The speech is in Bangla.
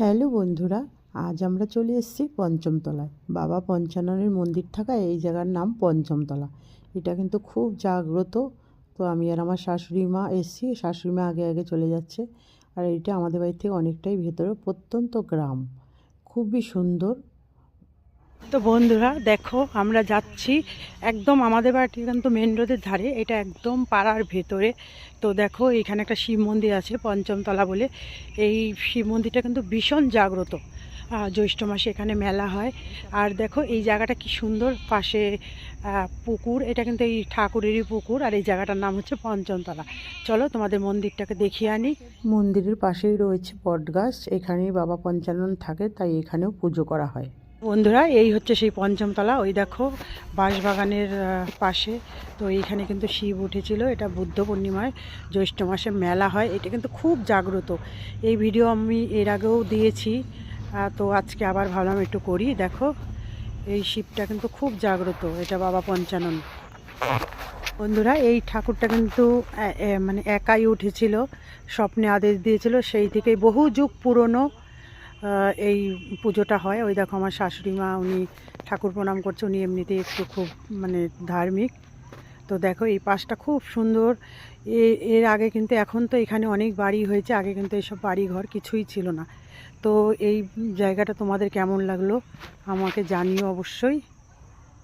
হ্যালো বন্ধুরা, আজ আমরা চলে এসেছি পঞ্চমতলায়। বাবা পঞ্চাননের মন্দির থাকা এই জায়গার নাম পঞ্চমতলা। এটা কিন্তু খুব জাগ্রত। তো আমি আর আমার শাশুড়ি মা এসেছি, শাশুড়ি মা আগে আগে চলে যাচ্ছে। আর এটা আমাদের বাড়ি থেকে অনেকটাই ভেতরে, প্রত্যন্ত গ্রাম। খুবই সুন্দর। তো বন্ধুরা, দেখো, আমরা যাচ্ছি একদম আমাদের বাড়িটি কিন্তু মেন রোডের ধারে। এটা একদম পাড়ার ভেতরে। তো দেখো, এখানে একটা শিব মন্দির আছে, পঞ্চমতলা বলে। এই শিব মন্দিরটা কিন্তু ভীষণ জাগ্রত। জ্যৈষ্ঠ মাসে এখানে মেলা হয়। আর দেখো, এই জায়গাটা কি সুন্দর, পাশে পুকুর। এটা কিন্তু এই ঠাকুরেরই পুকুর, আর এই জায়গাটার নাম হচ্ছে পঞ্চমতলা। চলো, তোমাদের মন্দিরটাকে দেখিয়ে আনি। মন্দিরের পাশেই রয়েছে বটগাছ। এখানেই বাবা পঞ্চানন থাকে, তাই এখানেও পুজো করা হয়। বন্ধুরা, এই হচ্ছে সেই পঞ্চমতলা। ওই দেখো, বাঁশবাগানের পাশে। তো এইখানে কিন্তু শিব উঠেছিল। এটা বুদ্ধ পূর্ণিমায়, জ্যৈষ্ঠ মাসে মেলা হয়। এটা কিন্তু খুব জাগ্রত। এই ভিডিও আমি এর আগেও দিয়েছি। তো আজকে আবার ভাবলাম একটু করি। দেখো, এই শিবটা কিন্তু খুব জাগ্রত। এটা বাবা পঞ্চানন। বন্ধুরা, এই ঠাকুরটা কিন্তু মানে একাই উঠেছিল। স্বপ্নে আদেশ দিয়েছিল। সেই থেকেই বহু যুগ পুরনো। এই পুজোটা হয়। ওই দেখো আমার শাশুড়ি মা, উনি ঠাকুর প্রণাম করছে, উনি এমনিতে একটু খুব মানে ধার্মিক। তো দেখো এই পাশটা খুব সুন্দর। এর আগে কিন্তু এখন তো এখানে অনেক বাড়ি হয়েছে, আগে কিন্তু এইসব বাড়ি ঘর কিছুই ছিল না। তো এই জায়গাটা তোমাদের কেমন লাগল আমাকে জানিও অবশ্যই।